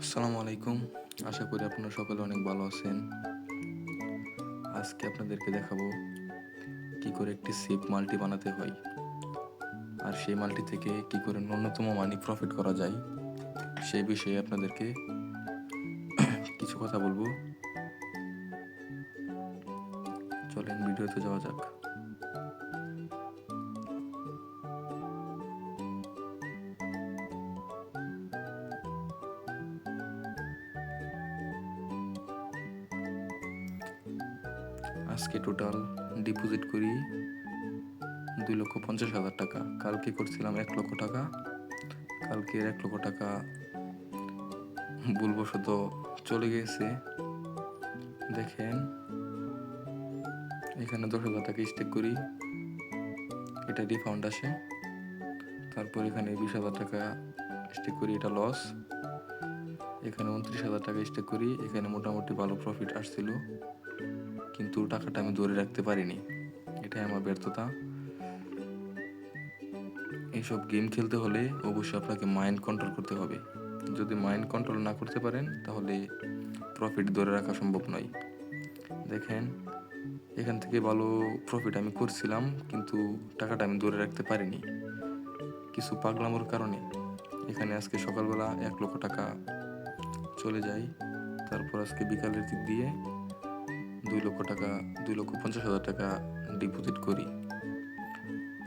আসসালামু আলাইকুম। আশা করি আপনারা সকলে অনেক ভালো আছেন। আজকে আপনাদেরকে দেখাবো কি করে একটি সিপ মাল্টি বানাতে হয়। আর সেই মাল্টি থেকে কি করে ন্যূনতম মানি প্রফিট করা যায় সেই বিষয়ে আপনাদেরকে কিছু কথা বলব। চলেন ভিডিওতে যাওয়া যাক। আজকে টোটাল ডিপোজিট করি দুই লক্ষ পঞ্চাশ হাজার টাকা। কালকে করছিলাম এক লক্ষ টাকা কালকে এক লক্ষ টাকা ভুলবশত চলে গেছে দেখেন, এখানে দশ হাজার টাকা স্টেক করি, এটা রিফাউন্ড আসে। তারপর এখানে বিশ হাজার টাকা স্টেক করি, এটা লস এখানে উনত্রিশ হাজার টাকা স্টেক করি, এখানে মোটামুটি ভালো প্রফিট আসছিল। কিন্তু টাকাটা আমি ধরে রাখতে পারিনি। এটাই আমার ব্যর্থতা। এইসব গেম খেলতে হলে অবশ্যই আপনাকে মাইন্ড কন্ট্রোল করতে হবে। যদি মাইন্ড কন্ট্রোল না করতে পারেন, তাহলে প্রফিট ধরে রাখা সম্ভব নয়। দেখেন, এখান থেকে ভালো প্রফিট আমি করছিলাম, কিন্তু টাকাটা আমি ধরে রাখতে পারিনি। কিছু পাগলামোর কারণে। এখানে আজকে সকালবেলা এক লক্ষ টাকা চলে যায়। তারপর আজকে বিকালের দিক দিয়ে দুই লক্ষ টাকা, দুই লক্ষ পঞ্চাশ হাজার টাকা ডিপোজিট করি।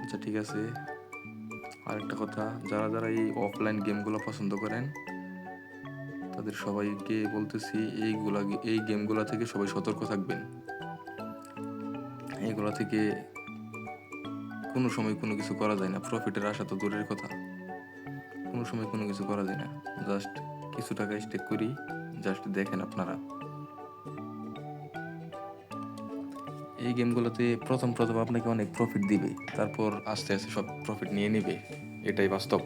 আচ্ছা ঠিক আছে। আরেকটা কথা, যারা যারা এই অফলাইন গেমগুলো পছন্দ করেন, তাদের সবাইকে বলতেছি, এইগুলা, এই গেমগুলো থেকে সবাই সতর্ক থাকবেন। এইগুলা থেকে কোনো সময় কোনো কিছু করা যায় না। প্রফিটের আশা তো দূরের কথা। কোনো সময় কোনো কিছু করা যায় না। জাস্ট কিছু টাকা স্টেক করি জাস্ট দেখেন আপনারা। এই গেমগুলোতে প্রথম প্রথম আপনাকে অনেক প্রফিট দিবে। তারপর আস্তে আস্তে সব প্রফিট নিয়ে নেবে। এটাই বাস্তব।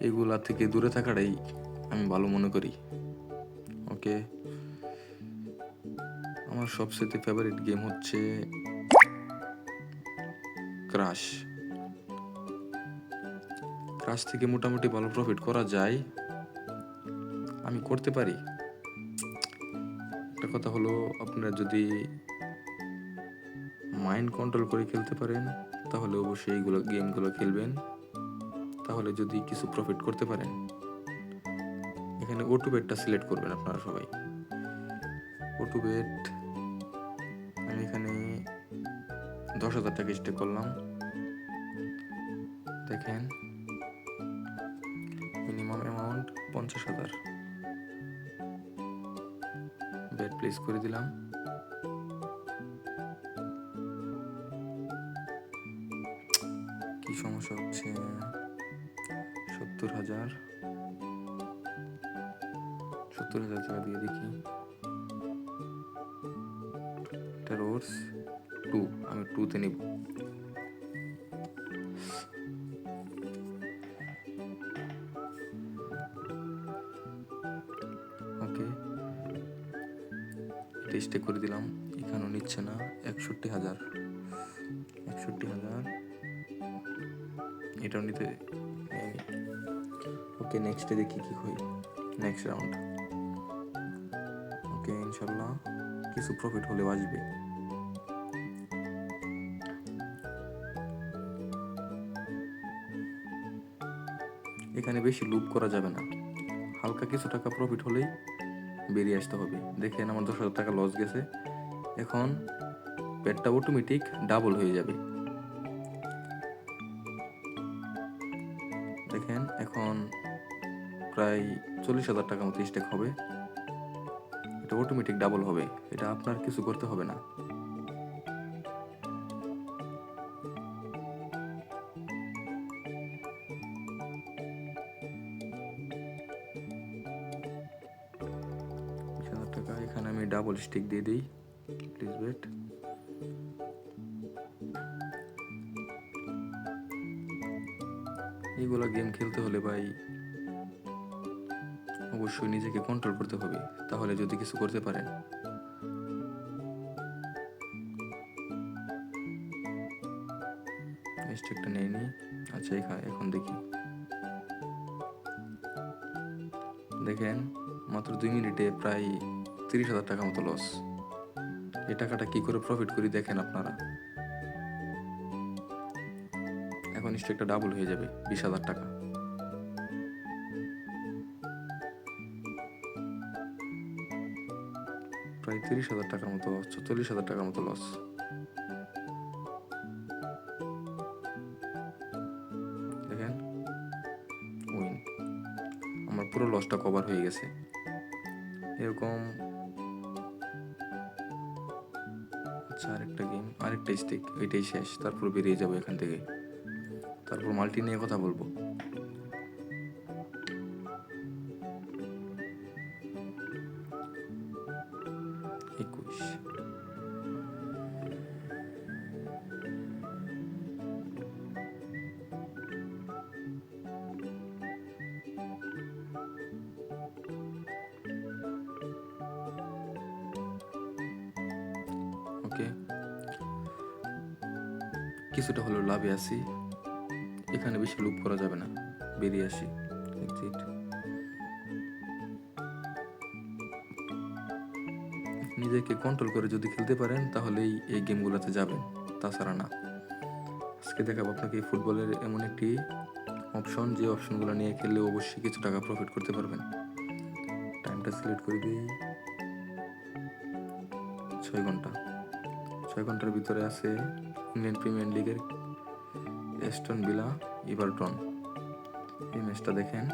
এগুলা থেকে দূরে থাকাটাই আমি ভালো মনে করি। ওকে আমার সবচেয়ে ফেভারিট গেম হচ্ছে ক্রাশ ক্রাশ থেকে মোটামুটি ভালো প্রফিট করা যায়। আমি করতে পারি। একটা কথা হলো, আপনারা যদি মাইন্ড কন্ট্রোল করে খেলতে পারেন, তাহলে অবশ্যই এইগুলো গেমগুলো খেলবেন। তাহলে যদি কিছু প্রফিট করতে পারেন, এখানে ওটু বেটটা সিলেক্ট করবেন আপনারা সবাই। ওটু বেট আমি এখানে দশ হাজার টাকা স্টেক করলাম। দেখেন মিনিমাম অ্যামাউন্ট পঞ্চাশ হাজার। বেড প্লেস করে দিলাম। কি সমস্যা হচ্ছে? সত্তর হাজার। সত্তর হাজার টাকা দিয়ে দেখি। এটা রোডস টু, আমি টুতে নিব। ওকে। টেস্টে করে দিলাম। এখানেও নিচ্ছে না। একষট্টি হাজার। একষট্টি হাজার। এটাও নিতে ওকে নেক্সটে দেখি কি হই নেক্সট রাউন্ড ওকে, ইনশাল্লাহ কিছু প্রফিট হলেও আসবে। এখানে বেশি লুপ করা যাবে না। হালকা কিছু টাকা প্রফিট হলেই বেরিয়ে আসতে হবে। দেখেন আমার দশ হাজার টাকা লস গেছে। এখন পেটটা অটোমেটিক ডাবল হয়ে যাবে। দেখেন এখন প্রায় চল্লিশ হাজার টাকা মতো স্টেক হবে। এটা অটোমেটিক ডাবল হবে। এটা আপনার কিছু করতে হবে না। টাকা, এখানে আমি ডাবল স্টিক দিয়ে দিই। প্লিজ ওয়েট এইগুলা গেম খেলতে হলে ভাই অবশ্যই নিজেকে কন্ট্রোল করতে হবে। তাহলে যদি কিছু করতে পারেন। স্টেকটা নেই নি। আচ্ছা এখানে এখন দেখি। দেখেন, মাত্র দুই মিনিটে প্রায় তিরিশ হাজার টাকা মতো লস এই টাকাটা কি করে প্রফিট করি দেখেন আপনারা। এখন স্টকটা ডাবল হয়ে যাবে, বিশ হাজার টাকা। প্রায় তিরিশ হাজার টাকার মতো লস চল্লিশ হাজার টাকার মতো লস দেখেন উইন আমার পুরো লসটা কভার হয়ে গেছে। এরকম আচ্ছা আরেকটা গেম আরেকটা স্টিক এটাই শেষ, তারপর বেরিয়ে যাব এখান থেকে। তারপর মাল্টি নিয়ে কথা বলব। ওকে। কিছুটা হলেও লাভে আছি। এখানে বেশি লুপ করা যাবে না। বেরিয়ে আসি। এক্সিট নিজেকে কন্ট্রোল করে যদি খেলতে পারেন, তাহলেই এই গেমগুলোতে যাবেন। তাছাড়া না। আজকে দেখাবো আপনাকে ফুটবলের এমন একটি অপশন যে অপশনগুলো নিয়ে খেললে অবশ্যই কিছু টাকা প্রফিট করতে পারবেন। টাইমটা সিলেক্ট করে দিই। ছয় ঘণ্টা। ছয় ঘণ্টার ভিতরে আছে ইংল্যান্ড প্রিমিয়ার লিগের এস্টন বিলা ইভারটন এই ম্যাচটা দেখেন।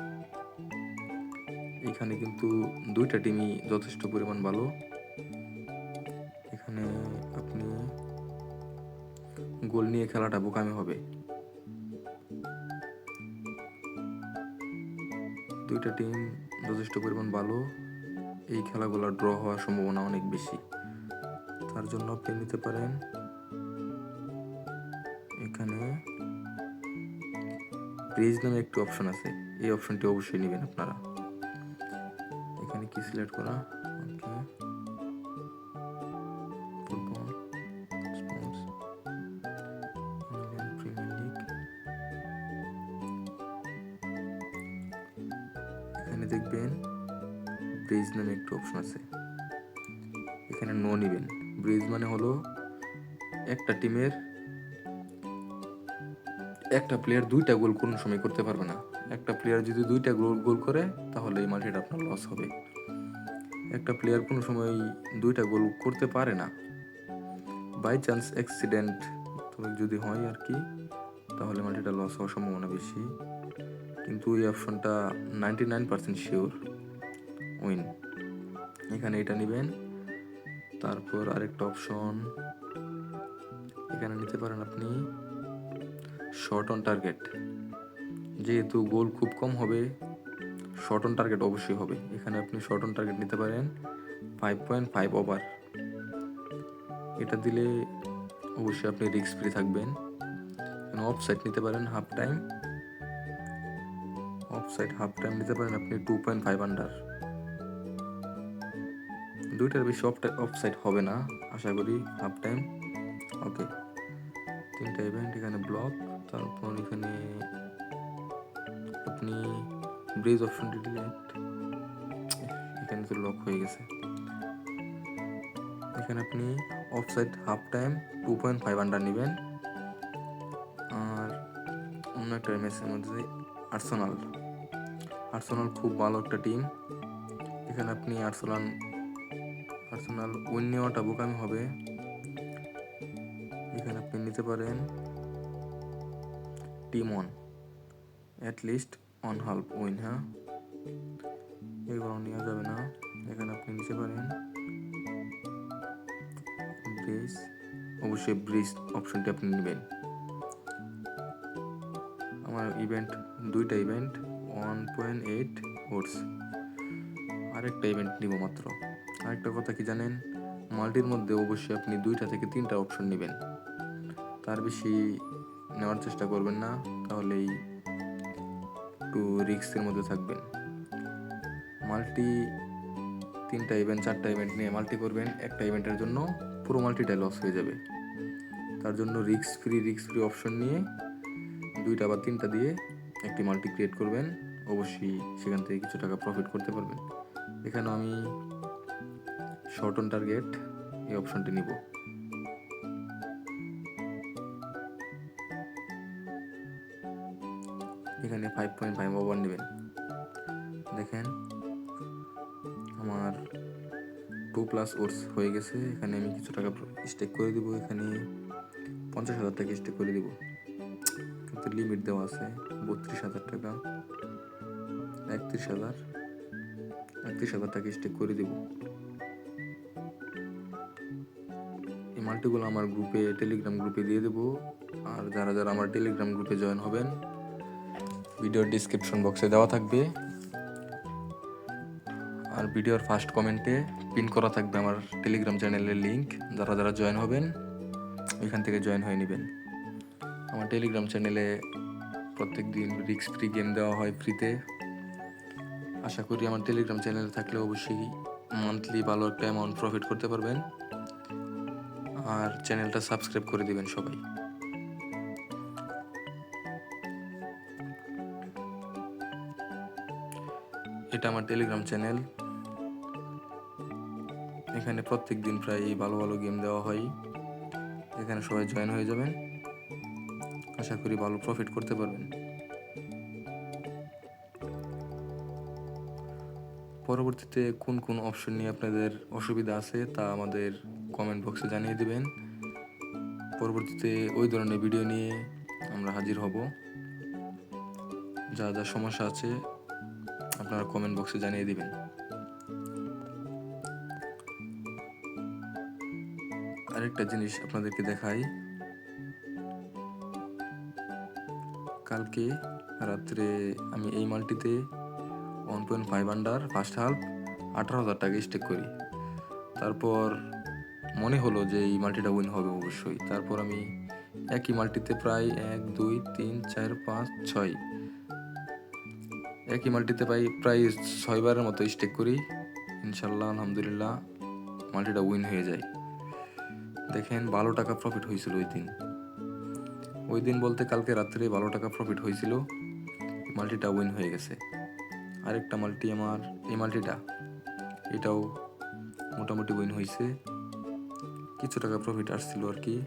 এখানে কিন্তু দুইটা টিমই যথেষ্ট পরিমাণ ভালো। এখানে আপনি গোল নিয়ে খেলাটা বোকামি হবে। দুইটা টিম যথেষ্ট পরিমাণ ভালো। এই খেলাগুলো ড্র হওয়ার সম্ভাবনা অনেক বেশি। তার জন্য আপনি নিতে পারেন। এখানে ব্রিজ নামে একটি অপশন আছে। এই অপশনটি অবশ্যই নেবেন আপনারা। এখানে কি সিলেক্ট করা? এখানে দেখবেন ব্রিজ নামে একটি অপশন আছে। এখানে নো নিবেন। ব্রিজ মানে হলো একটা টিমের একটা প্লেয়ার দুইটা গোল কোনো সময় করতে পারবে না। একটা প্লেয়ার যদি দুইটা গোল গোল করে, তাহলে এই মাল্টিটা আপনার লস হবে। একটা প্লেয়ার কোনো সময় দুইটা গোল করতে পারে না। বাই চান্স অ্যাক্সিডেন্ট যদি হয় আর কি, তাহলে মাল্টিটা লস হওয়ার সম্ভাবনা বেশি। কিন্তু এই অপশনটা ninety nine percent sure win এখানে এটা নেবেন। তারপর আরেকটা অপশন এখানে নিতে পারেন আপনি। শর্ট অন টার্গেট যেহেতু গোল খুব কম হবে শর্ট অন টার্গেট অবশ্যই হবে। এখানে আপনি শর্ট অন টার্গেট নিতে পারেন ফাইভ পয়েন্ট ফাইভ ওভার এটা দিলে অবশ্যই আপনি রিস্ক ফ্রি থাকবেন। অফ সাইড নিতে পারেন half time off side half time নিতে পারেন আপনি টু পয়েন্ট ফাইভ আন্ডার দুইটার বেশি অফ অফ সাইড হবে না, আশা করি হাফ টাইম ওকে তিনটা ইভেন্ট এখানে ব্লক তারপর এখানে আপনি ব্রিজ অপশনটি ডিলেট এখানে তো লক হয়ে গেছে। এখানে আপনি offside half time two point five under নেবেন। আর অন্য একটা ম্যাচের মধ্যে আর্সেনাল আর্সেনাল খুব ভালো একটা টিম এখানে আপনি আর্সেনাল আর্সেনাল উইন নেওয়াটা বোকামি হবে। এখানে আপনি নিতে পারেন team one at least on half win হ্যাঁ? এগুলো নেওয়া যাবে না। এখানে আপনি নিতে পারেন। ব্রিজ অবশ্যই ব্রিজ অপশনটি আপনি নেবেন। আমার ইভেন্ট দুইটা event one point eight odds আরেকটা ইভেন্ট নিব মাত্র। আরেকটা কথা কি জানেন? মাল্টির মধ্যে অবশ্যই আপনি দুইটা থেকে তিনটা অপশন নেবেন। তার বেশি নেওয়ার চেষ্টা করবেন না, তাহলেই একটু রিস্কের মধ্যে থাকবেন। মাল্টি তিনটা ইভেন্ট চারটা ইভেন্ট নিয়ে মাল্টি করবেন, একটা ইভেন্টের জন্য পুরো মাল্টিটাই লস হয়ে যাবে। তার জন্য risk free risk free option নিয়ে দুইটা বা তিনটা দিয়ে একটি মাল্টি ক্রিয়েট করবেন, অবশ্যই সেখান থেকে কিছু টাকা প্রফিট করতে পারবেন। এখানে আমি শর্ট অন টার্গেট এই অপশনটি নিব। এখানে ফাইভ পয়েন্ট ফাইভ ওভার নেবেন। দেখেন, আমার টু প্লাস ওর্স হয়ে গেছে। এখানে আমি কিছু টাকা স্টেক করে দিব, এখানে পঞ্চাশ হাজার টাকা স্টেক করে দিব। কিন্তু লিমিট দেওয়া আছে, বত্রিশ হাজার টাকা। একত্রিশ হাজার একত্রিশ হাজার টাকা স্টেক করে দিব। এই মাল্টিগুলো আমার গ্রুপে টেলিগ্রাম গ্রুপে দিয়ে দেবো। আর যারা যারা আমার টেলিগ্রাম গ্রুপে জয়েন হবেন ভিডিওর ডিসক্রিপশন বক্সে দেওয়া থাকবে। আর ভিডিওর ফার্স্ট কমেন্টে পিন করা থাকবে আমার টেলিগ্রাম চ্যানেলের লিংক যারা যারা জয়েন হবেন ওইখান থেকে জয়েন হয়ে নেবেন। আমার টেলিগ্রাম চ্যানেলে প্রত্যেক দিন রিক্স ফ্রি গেম দেওয়া হয় ফ্রিতে আশা করি আমার টেলিগ্রাম চ্যানেলে থাকলে অবশ্যই মান্থলি ভালো একটা অ্যামাউন্ট প্রফিট করতে পারবেন। আর চ্যানেলটা সাবস্ক্রাইব করে দিবেন সবাই। এটা আমার টেলিগ্রাম চ্যানেল এখানে প্রত্যেক দিন প্রায় ভালো ভালো গেম দেওয়া হয়। এখানে সবাই জয়েন হয়ে যাবেন। আশা করি ভালো প্রফিট করতে পারবেন। পরবর্তীতে কোন কোন অপশন নিয়ে আপনাদের অসুবিধা আছে তা আমাদের কমেন্ট বক্সে জানিয়ে দিবেন। পরবর্তীতে ওই ধরনের ভিডিও নিয়ে আমরা হাজির হব। যা যা সমস্যা আছে আপনারা কমেন্ট বক্সে জানিয়ে দিবেন। আরেকটা জিনিস আপনাদেরকে দেখাই। কালকে রাত্রে আমি এই মালটিতে one point five under first half আঠারো হাজার টাকা স্টেক করি। তারপর মনে হলো যে এই মাল্টিটা উইন হবে অবশ্যই। তারপর আমি একই মাল্টিতে প্রায় এক, দুই, তিন, চার, পাঁচ, ছয় একই মাল্টিতে পাই প্রায় ছয়বারের মতো স্টেক করি। ইনশাল্লাহ, আলহামদুলিল্লাহ, মাল্টিটা উইন হয়ে যায়। দেখেন, বারো টাকা প্রফিট হয়েছিল ওই দিন। ওই দিন বলতে কালকে রাত্রে বারো টাকা প্রফিট হয়েছিল। মাল্টিটা উইন হয়ে গেছে। আরেকটা মাল্টি আমার, এই মাল্টিটা, এটাও মোটামুটি উইন হয়েছে। কিছু টাকা প্রফিট আসছিল আর কি।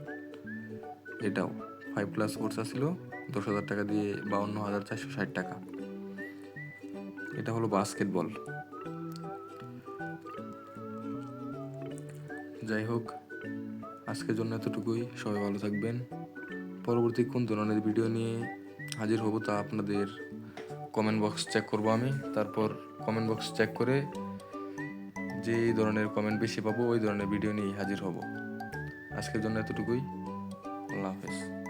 এটাও ফাইভ প্লাস কোর্স আসছিল। দশ হাজার টাকা দিয়ে বাউন্ন হাজার চারশো ষাট টাকা। এটা হলো বাস্কেটবল যাই হোক, আজকের জন্য এতটুকুই। সবাই ভালো থাকবেন। পরবর্তী কোন ধরনের ভিডিও নিয়ে হাজির হব তা আপনাদের কমেন্ট বক্স চেক করব আমি। তারপর কমেন্ট বক্স চেক করে যে ধরনের কমেন্ট বেশি পাবো, ওই ধরনের ভিডিও নিয়ে হাজির হব। আজকের জন্য এতটুকুই। আল্লাহ হাফেজ।